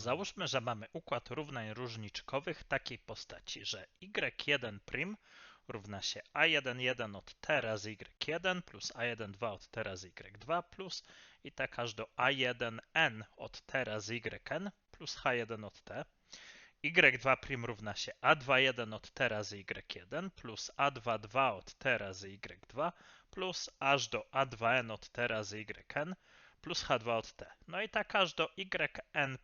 Załóżmy, że mamy układ równań różniczkowych takiej postaci, że y1' równa się a11 od t razy y1 plus a12 od t razy y2 plus i tak aż do a1n od t razy yn plus h1 od t. y2' równa się a21 od t razy y1 plus a22 od t razy y2 plus aż do a2n od t razy yn plus h2 od t. No i tak aż do yn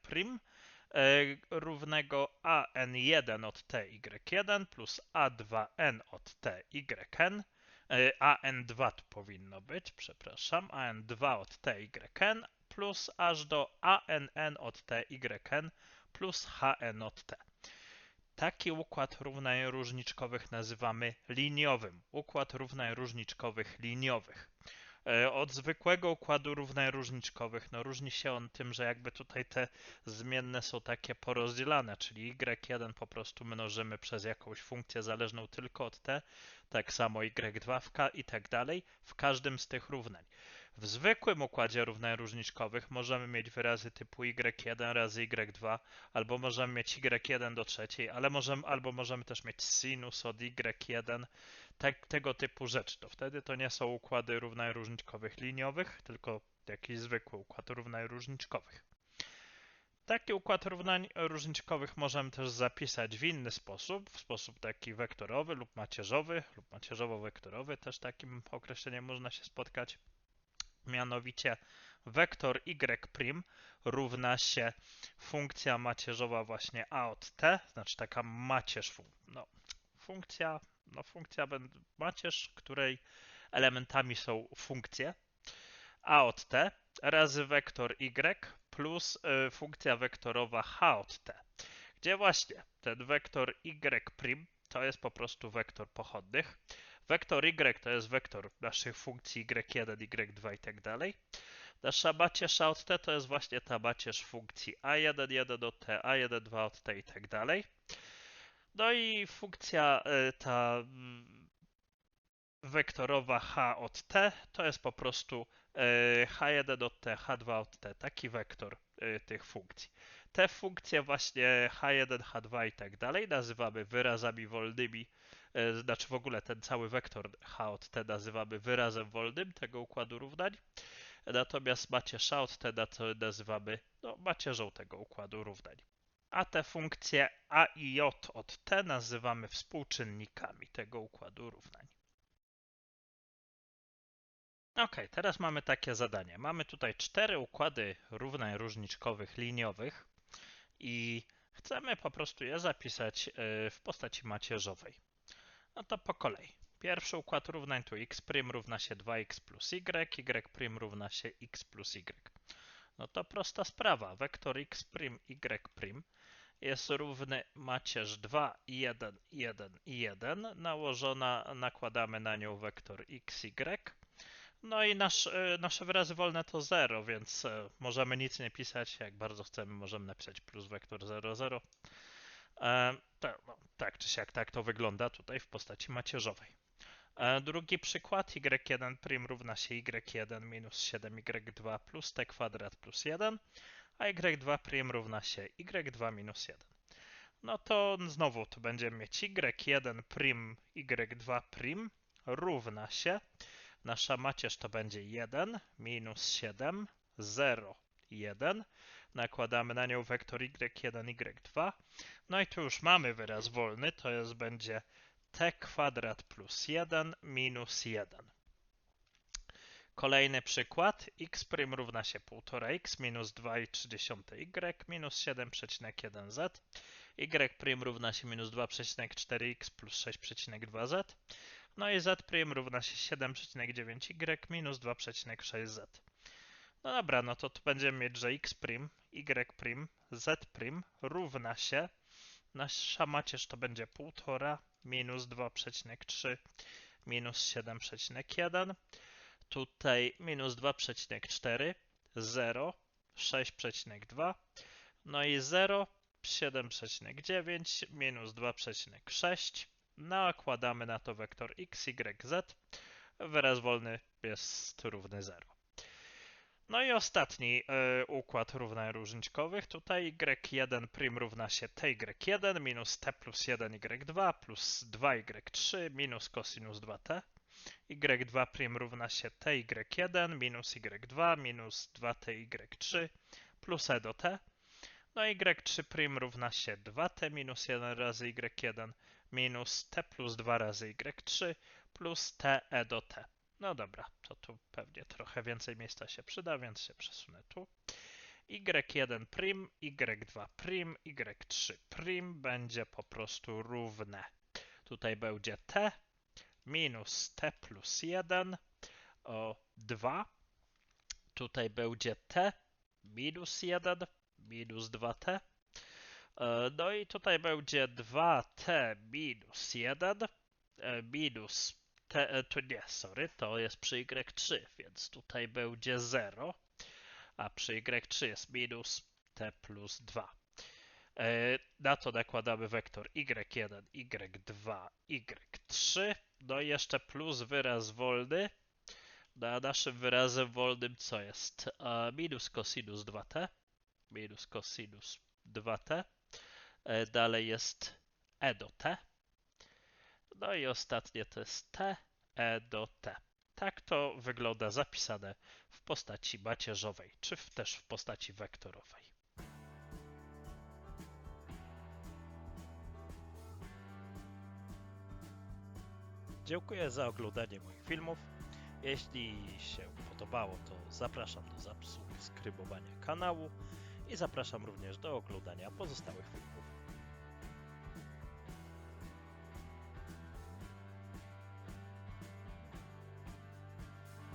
e, równego an1 od t y1 plus a2n od t yn e, an2 tu powinno być, przepraszam, an2 od t yn plus aż do ann od t yn plus hn od t. Taki układ równań różniczkowych nazywamy liniowym. Układ równań różniczkowych liniowych. E, od zwykłego układu równań różniczkowych, no różni się on tym, że jakby tutaj te zmienne są takie porozdzielane, czyli y1 po prostu mnożymy przez jakąś funkcję zależną tylko od t, tak samo y2 i tak dalej, w każdym z tych równań. W zwykłym układzie równań różniczkowych możemy mieć wyrazy typu y1 razy y2, albo możemy mieć y1 do trzeciej, ale możemy, albo możemy też mieć sinus od y1, tak, tego typu rzeczy. To wtedy to nie są układy równań różniczkowych liniowych, tylko jakiś zwykły układ równań różniczkowych. Taki układ równań różniczkowych możemy też zapisać w inny sposób, w sposób taki wektorowy lub macierzowy, lub macierzowo-wektorowy, też takim określeniem można się spotkać. Mianowicie wektor y' równa się funkcja macierzowa właśnie a od t, znaczy taka macierz, no, funkcja, no funkcja macierz, której elementami są funkcje a od t razy wektor y plus y, funkcja wektorowa h od t, gdzie właśnie ten wektor y' to jest po prostu wektor pochodnych, Wektor y to jest wektor naszych funkcji y1, y2 i tak dalej. Nasza macierz od t to jest właśnie ta macierz funkcji a1, 1 od t, a1, 2 od t i tak dalej. No i funkcja y, ta mm, wektorowa h od t to jest po prostu y, h1 od t, h2 od t, taki wektor y, tych funkcji. Te funkcje właśnie h1, h2 i tak dalej nazywamy wyrazami wolnymi E, znaczy w ogóle ten cały wektor h od t nazywamy wyrazem wolnym tego układu równań, natomiast macierz od t nazywamy no, macierzą tego układu równań. A te funkcje a i j od t nazywamy współczynnikami tego układu równań. Ok, teraz mamy takie zadanie. Mamy tutaj cztery układy równań różniczkowych liniowych i chcemy po prostu je zapisać e, w postaci macierzowej. No to po kolei. Pierwszy układ równań to x' równa się 2x plus y, y' równa się x plus y. No to prosta sprawa. Wektor x', y' jest równy macierz 2, 1, 1 i 1. Nałożona, nakładamy na nią wektor x, y. No i nasz, e, nasze wyrazy wolne to 0, więc e, możemy nic nie pisać. Jak bardzo chcemy, możemy napisać plus wektor 0, 0. E, no, tak czy siak tak to wygląda tutaj w postaci macierzowej. E, drugi przykład, y1' równa się y1 minus 7y2 plus t kwadrat plus 1, a y2' równa się y2 minus 1. No to znowu tu będziemy mieć y1' y2' równa się, nasza macierz to będzie 1 minus 7, 0, 1, nakładamy na nią wektor y1, y2. No i tu już mamy wyraz wolny, to jest będzie t kwadrat plus 1 minus 1. Kolejny przykład. x' równa się 1,5x minus 2,3y minus 7,1z. y' równa się minus 2,4x plus 6,2z. No i z' równa się 7,9y minus 2,6z. No dobra, no to tu będziemy mieć, że x', y', z' równa się, nasza macierz to będzie 1,5 minus 2,3 minus 7,1. Tutaj minus 2,4, 0, 6,2, no i 0, 7,9 minus 2,6. Nakładamy na to wektor x, y, z. Wyraz wolny jest równy 0. No i ostatni y, układ równań różniczkowych. Tutaj y1 prim równa się ty1 minus t plus 1y2 plus 2y3 minus cosinus 2t. y2 prim równa się ty1 minus y2 minus 2ty3 plus e do t. No y3 prim równa się 2t minus 1 razy y1 minus t plus 2 razy y3 plus t e do t. No dobra, to tu pewnie trochę więcej miejsca się przyda, więc się przesunę tu. y1 prim, y2 prim, y3 prim będzie po prostu równe. Tutaj będzie t minus t plus 1 o 2. Tutaj będzie t minus 1 minus 2t. E, No i tutaj będzie 2t minus 1 e, minus t, e, to nie, sorry, to jest przy y3, więc tutaj będzie 0, a przy y3 jest minus t plus 2. E, Na to nakładamy wektor y1, y2, y3, no i jeszcze plus wyraz wolny. Na naszym wyrazem wolnym co jest? E, Minus cosinus 2t, minus cosinus 2t. E, Dalej jest e do t. No i ostatnie to jest t, e do t. Tak to wygląda zapisane w postaci macierzowej, czy też w postaci wektorowej. Dziękuję za oglądanie moich filmów. Jeśli się podobało, to zapraszam do subskrybowania kanału i zapraszam również do oglądania pozostałych filmów.